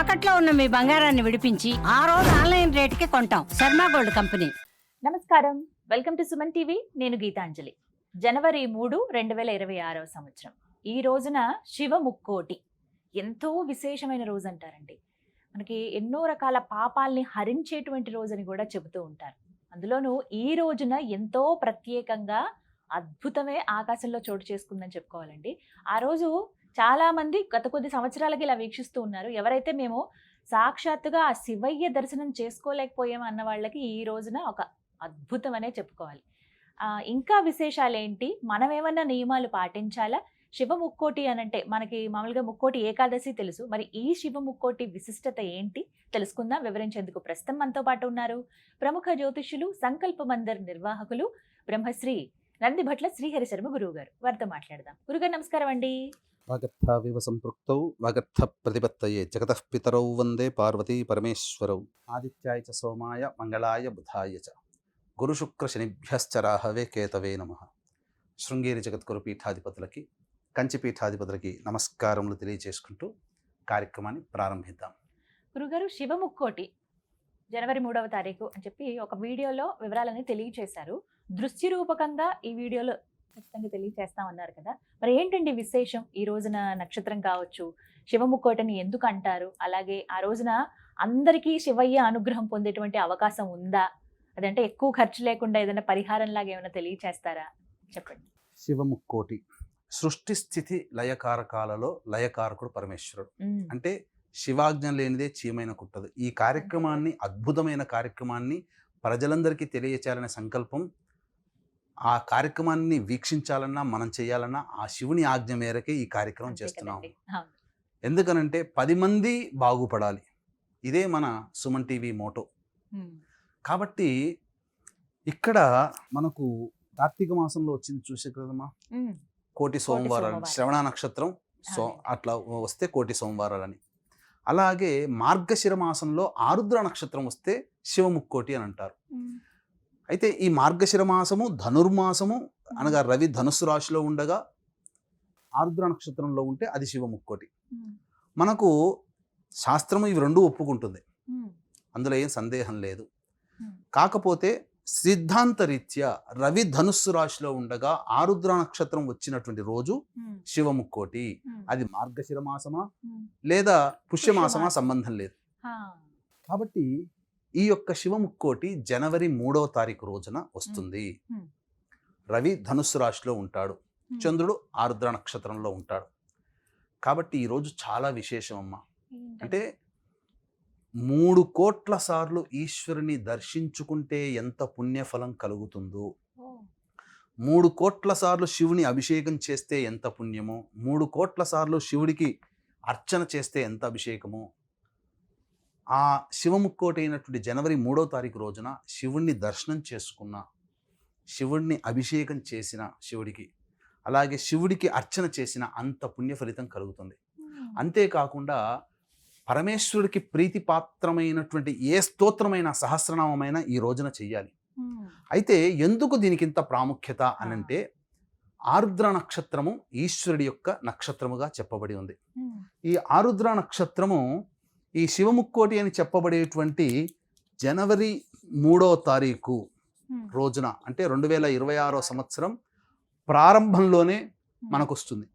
తాకట్లో ఉన్న మీ బంగారాన్ని విడిపించి ఆ రోజు ఆన్లైన్ రేటుకి కొంటాం. Sharma gold company. నమస్కారం. Welcome to Suman TV. నేను గీతాంజలి. జనవరి మూడు రెండు వేల ఇరవై ఆరవ సంవత్సరం. ఈ రోజున శివ ముక్కోటి. ఎంతో విశేషమైన రోజు అంటారండి. మనకి ఎన్నో రకాల పాపాల్ని హరించేటువంటి రోజని కూడా చెబుతూ ఉంటారు. అందులోనూ ఈ రోజున ఎంతో ప్రత్యేకంగా అద్భుతమే ఆకాశంలో చోటు చేసుకుందని చెప్పుకోవాలండి. ఆ రోజు చాలా మంది గత కొద్ది సంవత్సరాలకి ఇలా వీక్షిస్తూ ఉన్నారు. ఎవరైతే మేము సాక్షాత్తుగా ఆ శివయ్య దర్శనం చేసుకోలేకపోయాము అన్న వాళ్ళకి ఈ రోజున ఒక అద్భుతమనే చెప్పుకోవాలి. ఇంకా విశేషాలు ఏంటి మనం ఏమన్నా నియమాలు పాటించాలా? శివ ముక్కోటి అనంటే మనకి మామూలుగా ముక్కోటి ఏకాదశి తెలుసు. మరి ఈ శివ ముక్కోటి విశిష్టత ఏంటి? తెలుసుకుందాం. వివరించేందుకు ప్రస్తుతం మనతో పాటు ఉన్నారు ప్రముఖ జ్యోతిష్యులు సంకల్ప మందర్ నిర్వాహకులు బ్రహ్మశ్రీ నందిభట్ల శ్రీహరి శర్మ గురువు గారు వారితో మాట్లాడదాం. గురుగారు నమస్కారం అండి. వాగర్థావివ సంపృక్తౌ వాగర్థ ప్రతిపత్తయే జగత పితరౌ వందే పార్వతీ పరమేశ్వరౌ ఆదిత్యాయ చ సోమాయ మంగళాయ బుధాయ చ గురుశుక్ర శనిభ్యశ్చ రాహవే కేతవే నమ శృంగేరి జగద్గురు పీఠాధిపతులకి కంచి పీఠాధిపతులకి నమస్కారములు తెలియజేసుకుంటూ కార్యక్రమాన్ని ప్రారంభిద్దాం। గురుగారు శివ ముక్కోటి జనవరి మూడవ తారీఖు అని చెప్పి ఒక వీడియోలో వివరాలని తెలియజేశారు. దృశ్య రూపకంగా ఈ వీడియోలో ఖచ్చితంగా తెలియచేస్తామన్నారు కదా. మరి ఏంటండి విశేషం? ఈ రోజున నక్షత్రం కావచ్చు శివ ముక్కోటిని ఎందుకు అంటారు? అలాగే ఆ రోజున అందరికీ శివయ్య అనుగ్రహం పొందేటువంటి అవకాశం ఉందా? అదంటే ఎక్కువ ఖర్చు లేకుండా ఏదైనా పరిహారం లాగా ఏమైనా తెలియచేస్తారా? చెప్పండి. శివముక్కోటి సృష్టి స్థితి లయకారకాలలో లయకారకుడు పరమేశ్వరుడు. అంటే శివాజ్ఞ లేనిదే చీమైన కుట్టదు. ఈ కార్యక్రమాన్ని అద్భుతమైన కార్యక్రమాన్ని ప్రజలందరికీ తెలియచేయాలనే సంకల్పం ఆ కార్యక్రమాన్ని వీక్షించాలన్నా మనం చేయాలన్నా ఆ శివుని ఆజ్ఞ మేరకే ఈ కార్యక్రమం చేస్తున్నాం. ఎందుకనంటే పది మంది బాగుపడాలి. ఇదే మన సుమన్ టీవీ మోటో. కాబట్టి ఇక్కడ మనకు కార్తీక మాసంలో వచ్చింది చూసే కదమ్మా? కోటి సోమవారాలు సోమవారం. శ్రవణ నక్షత్రం సో. అట్లా వస్తే కోటి సోమవారాలని. అలాగే మార్గశిర మాసంలో ఆరుద్ర నక్షత్రం వస్తే శివముక్కోటి అని అంటారు. అయితే ఈ మార్గశిర మాసము ధనుర్మాసము అనగా రవి ధనుస్సు రాశిలో ఉండగా ఆరుద్ర నక్షత్రంలో ఉంటే అది శివముక్కోటి ఉమ్, మనకు శాస్త్రము ఇవి రెండు ఒప్పుకుంటుంది. అందులో ఏం సందేహం లేదు. కాకపోతే సిద్ధాంతరీత్యా రవి ధనుస్సు రాశిలో ఉండగా ఆరుద్ర నక్షత్రం వచ్చినటువంటి రోజు శివముక్కోటి అది మార్గశిర మాసమా. లేదా పుష్యమాసమా? పుష్యమాసం. సంబంధం లేదు. కాబట్టి ఈ యొక్క శివముక్కోటి జనవరి మూడవ తారీఖు రోజున వస్తుంది. రవి ధనుస్సు రాశిలో ఉంటాడు. చంద్రుడు ఆరుద్ర నక్షత్రంలో ఉంటాడు. కాబట్టి ఈ రోజు చాలా విశేషం అమ్మా? అంటే మూడు కోట్ల సార్లు ఈశ్వరుని దర్శించుకుంటే ఎంత పుణ్యఫలం కలుగుతుందో. మూడు కోట్ల సార్లు శివుని అభిషేకం చేస్తే ఎంత పుణ్యమో. మూడు కోట్ల సార్లు శివుడికి అర్చన చేస్తే ఎంత అభిషేకమో. ఆ శివముక్కోటి అయినటువంటి జనవరి మూడో తారీఖు రోజున శివుణ్ణి దర్శనం చేసుకున్న శివుణ్ణి అభిషేకం చేసిన శివుడికి అలాగే శివుడికి అర్చన చేసిన అంత పుణ్య ఫలితం కలుగుతుంది. ఉమ్, అంతేకాకుండా పరమేశ్వరుడికి ప్రీతిపాత్రమైనటువంటి ఏ స్తోత్రమైన సహస్రనామమైన ఈ రోజున చెయ్యాలి. ఉమ్, అయితే ఎందుకు దీనికి ఇంత ప్రాముఖ్యత. అనంటే ఆరుద్ర నక్షత్రము ఈశ్వరుడి యొక్క నక్షత్రముగా చెప్పబడి ఉంది. ఉమ్, ఈ ఆరుద్ర నక్షత్రము ఈ శివముక్కోటి అని చెప్పబడేటువంటి జనవరి మూడో తారీఖు రోజున అంటే రెండు వేల ఇరవై ఆరో సంవత్సరం ప్రారంభంలోనే మనకు వస్తుంది.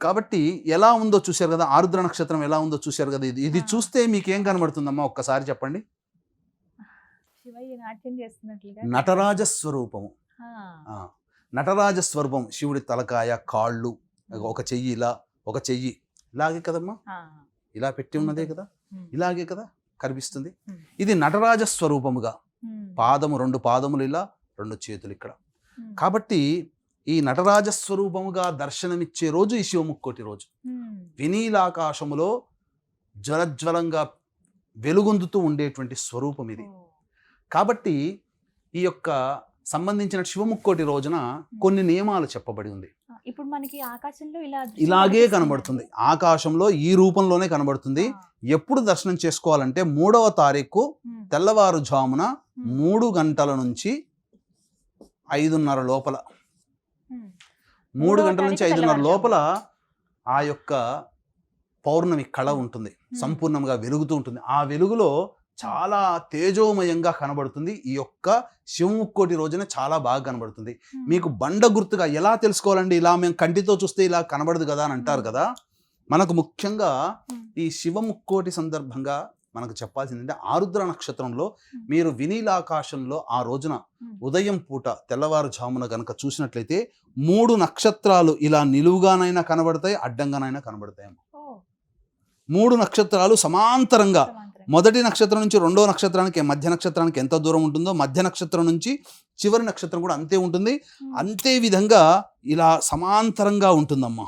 కాబట్టి ఎలా ఉందో చూశారు కదా ఆరుద్ర నక్షత్రం ఎలా ఉందో చూశారు కదా ఇది ఇది. చూస్తే మీకు ఏం కనబడుతుందమ్మా ఒక్కసారి చెప్పండి. నటరాజ స్వరూపము నటరాజ స్వరూపం శివుడి తలకాయ కాళ్ళు ఒక చెయ్యి ఇలా ఒక చెయ్యి. ఇలాగే కదమ్మా? ఇలా పెట్టి ఉన్నదే కదా? ఇలాగే కదా? కనిపిస్తుంది. ఇది నటరాజ స్వరూపముగా. పాదము రెండు పాదములు ఇలా రెండు చేతులు ఇక్కడ. కాబట్టి ఈ నటరాజ స్వరూపముగా దర్శనమిచ్చే రోజు ఈ శివముక్కోటి రోజు. వినీలాకాశములో జ్వలజ్వలంగా వెలుగొందుతూ ఉండేటువంటి స్వరూపం ఇది కాబట్టి ఈ యొక్క సంబంధించిన శివముక్కోటి రోజున కొన్ని నియమాలు చెప్పబడి ఉంది. ఇప్పుడు మనకి ఆకాశంలో ఇలా ఇలాగే. కనబడుతుంది. ఆకాశంలో ఈ రూపంలోనే కనబడుతుంది. ఎప్పుడు దర్శనం చేసుకోవాలంటే మూడవ తారీఖు తెల్లవారుజామున మూడు గంటల నుంచి ఐదున్నర లోపల. మూడు గంటల నుంచి ఐదున్నర. లోపల ఆ యొక్క పౌర్ణమి కళ ఉంటుంది. సంపూర్ణంగా వెలుగుతూ ఉంటుంది. ఆ వెలుగులో చాలా తేజోమయంగా కనబడుతుంది. ఈ యొక్క శివముక్కోటి రోజున చాలా బాగా కనబడుతుంది. మీకు బండ గుర్తుగా ఎలా తెలుసుకోవాలండి? ఇలా మేము కంటితో చూస్తే ఇలా కనబడదు కదా అని అంటారు కదా. మనకు ముఖ్యంగా ఈ శివముక్కోటి సందర్భంగా మనకు చెప్పాల్సిందంటే ఆరుద్ర నక్షత్రంలో మీరు వినీలాకాశంలో ఆ రోజున ఉదయం పూట తెల్లవారుజామున గనక చూసినట్లయితే మూడు నక్షత్రాలు ఇలా నిలువుగానైనా కనబడతాయి అడ్డంగానైనా కనబడతాయి మూడు నక్షత్రాలు సమాంతరంగా. మొదటి నక్షత్రం నుంచి రెండో నక్షత్రానికి మధ్య నక్షత్రానికి ఎంత దూరం ఉంటుందో మధ్య నక్షత్రం నుంచి చివరి నక్షత్రం కూడా అంతే ఉంటుంది. అంతే విధంగా ఇలా సమాంతరంగా ఉంటుందమ్మా.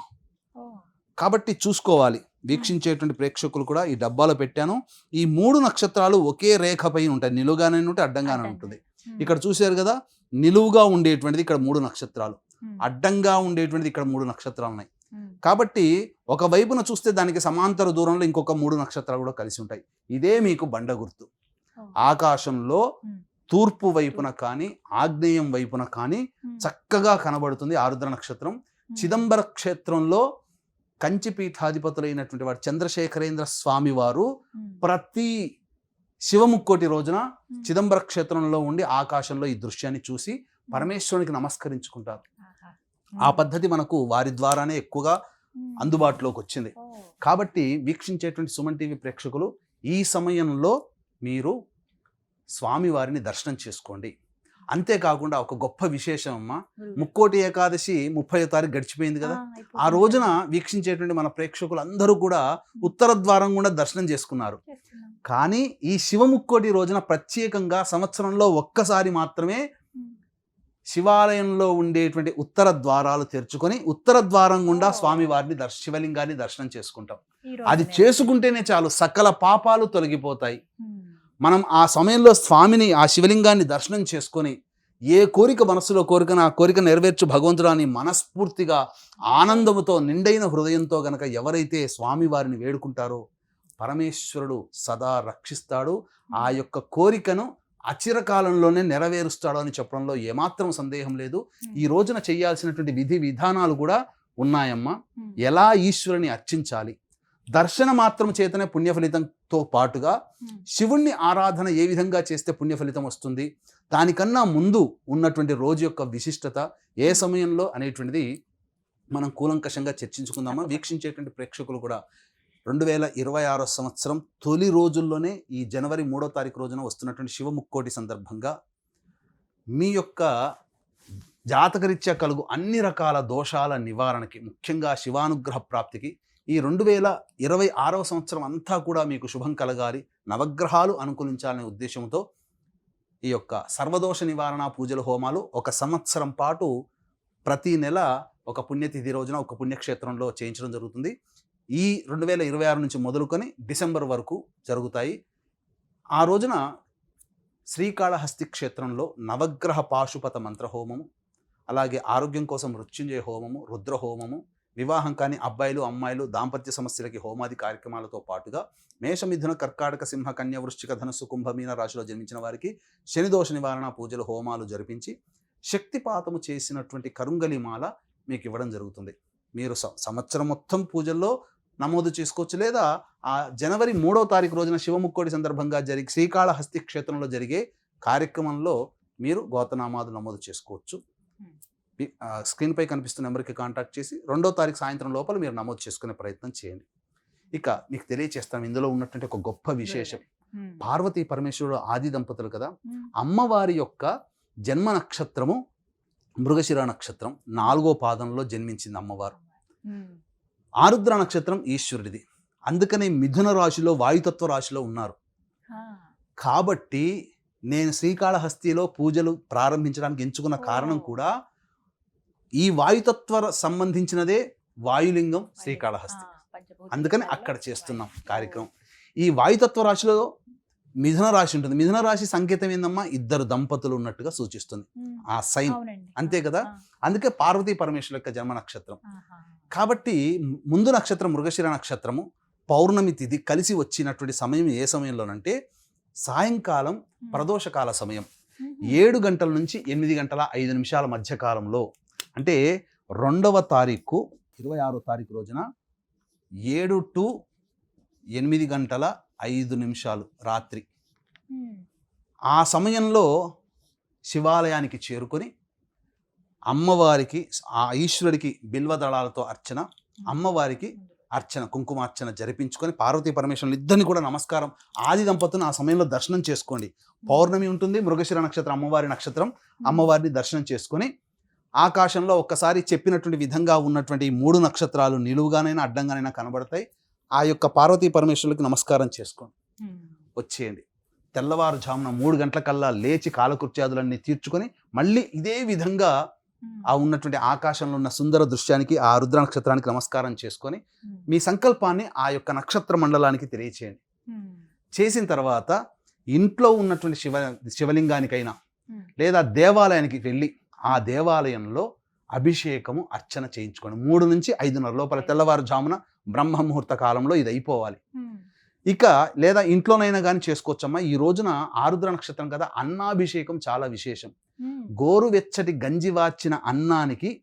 కాబట్టి చూసుకోవాలి. వీక్షించేటువంటి ప్రేక్షకులు కూడా ఈ డబ్బాలో పెట్టాను. ఈ మూడు నక్షత్రాలు ఒకే రేఖపై ఉంటాయి. నిలువుగానే ఉంటే అడ్డంగానే ఉంటుంది. ఇక్కడ చూశారు కదా నిలువుగా ఉండేటువంటిది ఇక్కడ మూడు నక్షత్రాలు. అడ్డంగా ఉండేటువంటిది ఇక్కడ మూడు నక్షత్రాలు ఉన్నాయి కాబట్టి ఒక వైపున చూస్తే దానికి సమాంతర దూరంలో ఇంకొక మూడు నక్షత్రాలు కూడా కలిసి ఉంటాయి. ఇదే మీకు బండ గుర్తు. ఆకాశంలో. తూర్పు వైపున కానీ ఆగ్నేయం వైపున కానీ చక్కగా కనబడుతుంది ఆరుద్ర నక్షత్రం. చిదంబర క్షేత్రంలో కంచి పీఠాధిపతులైనటువంటి వాడు చంద్రశేఖరేంద్ర స్వామి వారు ప్రతి శివముక్కోటి రోజున చిదంబర క్షేత్రంలో ఉండి ఆకాశంలో ఈ దృశ్యాన్ని చూసి పరమేశ్వరునికి నమస్కరించుకుంటారు. ఆ పద్ధతి మనకు వారి ద్వారానే ఎక్కువగా అందుబాటులోకి వచ్చింది కాబట్టి వీక్షించేటువంటి సుమన్ టీవీ ప్రేక్షకులు ఈ సమయంలో మీరు స్వామివారిని దర్శనం చేసుకోండి. అంతేకాకుండా ఒక గొప్ప విశేషం అమ్మ ముక్కోటి ఏకాదశి ముప్పై తారీఖు గడిచిపోయింది కదా. ఆ రోజున వీక్షించేటువంటి మన ప్రేక్షకులు అందరూ కూడా ఉత్తర ద్వారం గుండా దర్శనం చేసుకున్నారు. కానీ ఈ శివముక్కోటి రోజున ప్రత్యేకంగా సంవత్సరంలో ఒక్కసారి మాత్రమే శివాలయంలో ఉండేటువంటి ఉత్తర ద్వారాలు తెరుచుకొని ఉత్తర ద్వారం గుండా. స్వామివారిని దర్శ శివలింగాన్ని దర్శనం చేసుకుంటాం. అది చేసుకుంటేనే చాలు సకల పాపాలు తొలగిపోతాయి. మనం ఆ సమయంలో స్వామిని ఆ శివలింగాన్ని దర్శనం చేసుకొని ఏ కోరిక మనసులో కోరికన ఆ కోరిక నెరవేర్చు భగవంతుడు అని మనస్ఫూర్తిగా ఆనందముతో నిండైన హృదయంతో గనక ఎవరైతే స్వామివారిని వేడుకుంటారో పరమేశ్వరుడు సదా రక్షిస్తాడు. ఆ యొక్క కోరికను అచిరకాలంలోనే నెరవేరుస్తాడు అని చెప్పడంలో ఏమాత్రం సందేహం లేదు. ఈ రోజున చేయాల్సినటువంటి విధి విధానాలు కూడా ఉన్నాయమ్మా. ఎలా ఈశ్వరుని అర్చించాలి? దర్శన మాత్రం చేతనే పుణ్యఫలితంతో పాటుగా శివుణ్ణి ఆరాధన ఏ విధంగా చేస్తే పుణ్యఫలితం వస్తుంది? దానికన్నా ముందు ఉన్నటువంటి రోజు యొక్క విశిష్టత ఏ సమయంలో అనేటువంటిది మనం కూలంకషంగా చర్చించుకుందామా? వీక్షించేటువంటి ప్రేక్షకులు కూడా రెండు వేల ఇరవై ఆరో సంవత్సరం తొలి రోజుల్లోనే ఈ జనవరి మూడో తారీఖు రోజున వస్తున్నటువంటి శివముక్కోటి సందర్భంగా మీ యొక్క జాతకరీత్యా కలుగు అన్ని రకాల దోషాల నివారణకి ముఖ్యంగా శివానుగ్రహ ప్రాప్తికి ఈ రెండు వేల ఇరవై ఆరవ సంవత్సరం అంతా కూడా మీకు శుభం కలగాలి నవగ్రహాలు అనుకూలించాలనే ఉద్దేశంతో ఈ యొక్క సర్వదోష నివారణ పూజల హోమాలు ఒక సంవత్సరం పాటు ప్రతి నెల ఒక పుణ్యతిథి రోజున ఒక పుణ్యక్షేత్రంలో చేయించడం జరుగుతుంది. ఈ రెండు వేల ఇరవై ఆరు నుంచి మొదలుకొని డిసెంబర్ వరకు జరుగుతాయి. ఆ రోజున శ్రీకాళహస్తి క్షేత్రంలో నవగ్రహ పాశుపత మంత్ర హోమము అలాగే ఆరోగ్యం కోసం మృత్యుంజయ హోమము రుద్ర హోమము వివాహం కాని అబ్బాయిలు అమ్మాయిలు దాంపత్య సమస్యలకి హోమాది కార్యక్రమాలతో పాటుగా మేషమిథున కర్కాటక సింహ కన్య వృశ్చిక ధనుసు కుంభమీన రాశిలో జన్మించిన వారికి శనిదోష నివారణ పూజలు హోమాలు జరిపించి శక్తిపాతము చేసినటువంటి కరుంగలిమాల మీకు ఇవ్వడం జరుగుతుంది. మీరు సంవత్సరం మొత్తం పూజల్లో నమోదు చేసుకోవచ్చు. లేదా ఆ జనవరి మూడో తారీఖు రోజున శివముక్కోడి సందర్భంగా జరిగి శ్రీకాళహస్తి క్షేత్రంలో జరిగే కార్యక్రమంలో మీరు గోతనామాలు నమోదు చేసుకోవచ్చు. స్క్రీన్పై కనిపిస్తున్న నెంబర్కి కాంటాక్ట్ చేసి రెండో తారీఖు సాయంత్రం లోపల మీరు నమోదు చేసుకునే ప్రయత్నం చేయండి. ఇక మీకు తెలియచేస్తాం ఇందులో ఉన్నటువంటి ఒక గొప్ప విశేషం. పార్వతీ పరమేశ్వరుడు ఆది దంపతులు కదా? అమ్మవారి యొక్క జన్మ నక్షత్రము మృగశిర నక్షత్రం నాలుగో పాదంలో జన్మించింది అమ్మవారు. ఆరుద్ర నక్షత్రం ఈశ్వరుడిది. అందుకనే మిథున రాశిలో వాయుతత్వ రాశిలో ఉన్నారు. కాబట్టి నేను శ్రీకాళహస్తిలో పూజలు ప్రారంభించడానికి ఎంచుకున్న కారణం. కూడా ఈ వాయుతత్వ సంబంధించినదే వాయులింగం శ్రీకాళహస్తి. అందుకని అక్కడ చేస్తున్నాం కార్యక్రమం. ఈ వాయుతత్వ రాశిలో మిథున రాశి ఉంటుంది. మిథున రాశి సంకేతం ఏందమ్మా? ఇద్దరు దంపతులు ఉన్నట్టుగా సూచిస్తుంది. ఆ సైన్. అంతే కదా? అందుకే పార్వతీ పరమేశ్వరు యొక్క జన్మ నక్షత్రం. కాబట్టి ముందు నక్షత్రం మృగశిర నక్షత్రము పౌర్ణమి తిథి కలిసి వచ్చినటువంటి సమయం ఏ సమయంలోనంటే సాయంకాలం ప్రదోషకాల సమయం. ఏడు గంటల నుంచి ఎనిమిది గంటల ఐదు నిమిషాల మధ్య కాలంలో. అంటే రెండవ తారీఖు ఇరవై ఆరో తారీఖు రోజున ఏడు టు ఎనిమిది గంటల ఐదు నిమిషాలు రాత్రి. ఆ సమయంలో శివాలయానికి చేరుకొని అమ్మవారికి ఆ ఈశ్వరుడికి బిల్వదళాలతో అర్చన అమ్మవారికి అర్చన కుంకుమార్చన జరిపించుకొని పార్వతీ పరమేశ్వరులు ఇద్దరిని కూడా నమస్కారం. ఆది దంపతులను ఆ సమయంలో దర్శనం చేసుకోండి. పౌర్ణమి ఉంటుంది మృగశిర నక్షత్రం అమ్మవారి నక్షత్రం. అమ్మవారిని దర్శనం చేసుకొని ఆకాశంలో ఒక్కసారి చెప్పినటువంటి విధంగా ఉన్నటువంటి ఈ మూడు నక్షత్రాలు నిలువుగానైనా అడ్డంగానైనా కనబడతాయి. ఆ యొక్క పార్వతీ పరమేశ్వరులకు నమస్కారం చేసుకోండి. వచ్చేయండి. తెల్లవారుజామున మూడు గంటలకల్లా లేచి కాలకృత్యాదులన్నీ తీర్చుకొని మళ్ళీ ఇదే విధంగా ఆ ఉన్నటువంటి ఆకాశంలో ఉన్న సుందర దృశ్యానికి ఆ రుద్ర నక్షత్రానికి నమస్కారం చేసుకొని మీ సంకల్పాన్ని ఆ యొక్క నక్షత్ర మండలానికి తెలియచేయండి. చేసిన తర్వాత ఇంట్లో ఉన్నటువంటి శివ శివలింగానికైనా లేదా దేవాలయానికి వెళ్ళి ఆ దేవాలయంలో అభిషేకము అర్చన చేయించుకోండి. మూడు నుంచి ఐదున్నర లోపల తెల్లవారుజామున బ్రహ్మ ముహూర్త కాలంలో ఇది అయిపోవాలి. ఇక లేదా ఇంట్లోనైనా కానీ చేసుకోవచ్చమ్మా. ఈ రోజున ఆరుద్ర నక్షత్రం కదా అన్నాభిషేకం చాలా విశేషం. గోరువెచ్చటి గంజి వార్చిన అన్నానికి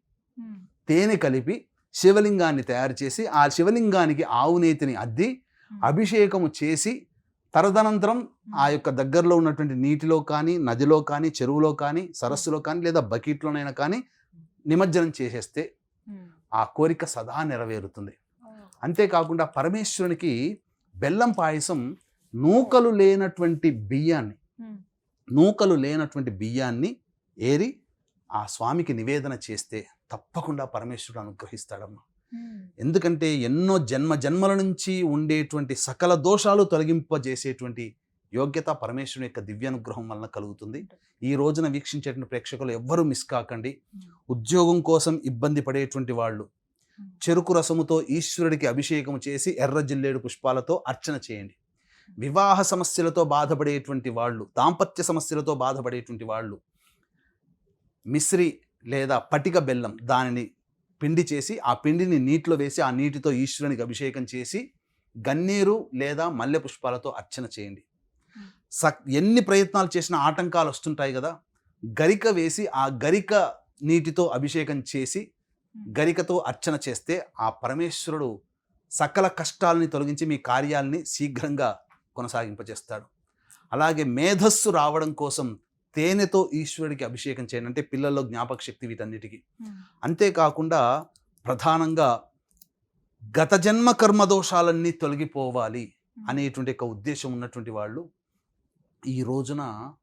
తేనె కలిపి శివలింగాన్ని తయారు చేసి ఆ శివలింగానికి ఆవు నేతిని అద్ది అభిషేకము చేసి తదనంతరం ఆ యొక్క దగ్గరలో ఉన్నటువంటి నీటిలో కానీ నదిలో కానీ చెరువులో కానీ సరస్సులో కానీ లేదా బకెట్లోనైనా కానీ నిమజ్జనం చేసేస్తే ఆ కోరిక సదా నెరవేరుతుంది. అంతేకాకుండా పరమేశ్వరునికి బెల్లం పాయసం నూకలు లేనటువంటి బియ్యాన్ని నూకలు లేనటువంటి బియ్యాన్ని ఏరి ఆ స్వామికి నివేదన చేస్తే తప్పకుండా పరమేశ్వరుడు అనుగ్రహిస్తాడమ్మా. ఎందుకంటే ఎన్నో జన్మ జన్మల నుంచి ఉండేటువంటి సకల దోషాలు తొలగింపజేసేటువంటి యోగ్యత పరమేశ్వరుని యొక్క దివ్యానుగ్రహం వలన కలుగుతుంది. ఈ రోజున వీక్షించేటువంటి ప్రేక్షకులు ఎవ్వరూ మిస్ కాకండి. ఉద్యోగం కోసం ఇబ్బంది పడేటువంటి వాళ్ళు చెరుకు రసముతో ఈశ్వరుడికి అభిషేకం చేసి ఎర్ర జిల్లేడు పుష్పాలతో అర్చన చేయండి. వివాహ సమస్యలతో బాధపడేటువంటి వాళ్ళు దాంపత్య సమస్యలతో బాధపడేటువంటి వాళ్ళు మిశ్రి లేదా పటిక బెల్లం దానిని పిండి చేసి ఆ పిండిని నీటిలో వేసి ఆ నీటితో ఈశ్వరునికి అభిషేకం చేసి గన్నేరు లేదా మల్లె పుష్పాలతో అర్చన చేయండి. సక్ ఎన్ని ప్రయత్నాలు చేసినా ఆటంకాలు వస్తుంటాయి కదా? గరిక వేసి ఆ గరిక నీటితో అభిషేకం చేసి గరికతో అర్చన చేస్తే ఆ పరమేశ్వరుడు సకల కష్టాలని తొలగించి మీ కార్యాలని శీఘ్రంగా కొనసాగింపజేస్తాడు. అలాగే మేధస్సు రావడం కోసం తేనెతో ఈశ్వరుడికి అభిషేకం చేయండి. అంటే పిల్లల్లో జ్ఞాపక శక్తి వీటన్నిటికీ. అంతేకాకుండా ప్రధానంగా గత జన్మ కర్మ దోషాలన్నీ తొలగిపోవాలి అనేటువంటి ఒక ఉద్దేశం ఉన్నటువంటి వాళ్ళు ఈ రోజున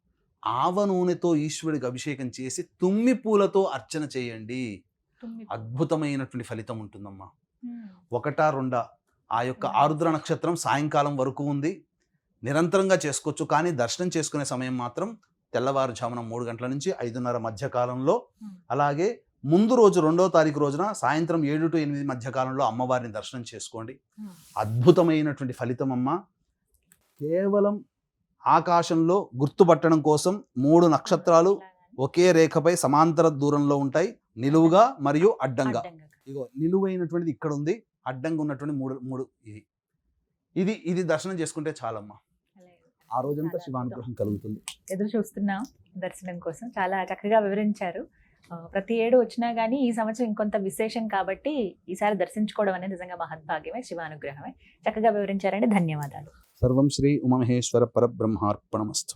ఆవ నూనెతో ఈశ్వరుడికి అభిషేకం చేసి తుమ్మి పూలతో అర్చన చేయండి. అద్భుతమైనటువంటి ఫలితం ఉంటుందమ్మా. ఒకటా రెండా ఆ యొక్క ఆరుద్ర నక్షత్రం సాయంకాలం వరకు ఉంది. నిరంతరంగా చేసుకోవచ్చు కానీ దర్శనం చేసుకునే సమయం మాత్రం తెల్లవారుజామున మూడు గంటల నుంచి ఐదున్నర మధ్య కాలంలో. అలాగే ముందు రోజు రెండో తారీఖు రోజున సాయంత్రం ఏడు టు ఎనిమిది మధ్య కాలంలో అమ్మవారిని దర్శనం చేసుకోండి. అద్భుతమైనటువంటి ఫలితం అమ్మ కేవలం ఆకాశంలో గుర్తుపట్టడం కోసం మూడు నక్షత్రాలు ఒకే రేఖపై సమాంతర దూరంలో ఉంటాయి నిలువుగా మరియు అడ్డంగా. ఇగో నిలువైనటువంటిది ఇక్కడ ఉంది అడ్డంగా ఉన్నటువంటి మూడు మూడు ఇది ఇది ఇది దర్శనం చేసుకుంటే చాలమ్మా. ఆ రోజంతా శివానుగ్రహం కలుగుతుంది. ఎదురు చూస్తున్నాం దర్శనం కోసం. చాలా చక్కగా వివరించారు. ప్రతి ఏడు వచ్చినా కానీ ఈ సంవత్సరం ఇంకొంత విశేషం కాబట్టి ఈసారి దర్శించుకోవడం అనేది నిజంగా మహద్భాగ్యమే శివానుగ్రహమే. చక్కగా వివరించారండి. ధన్యవాదాలు. సర్వం శ్రీ ఉమమహేశ్వర పరబ్రహ్మార్పణమస్తు.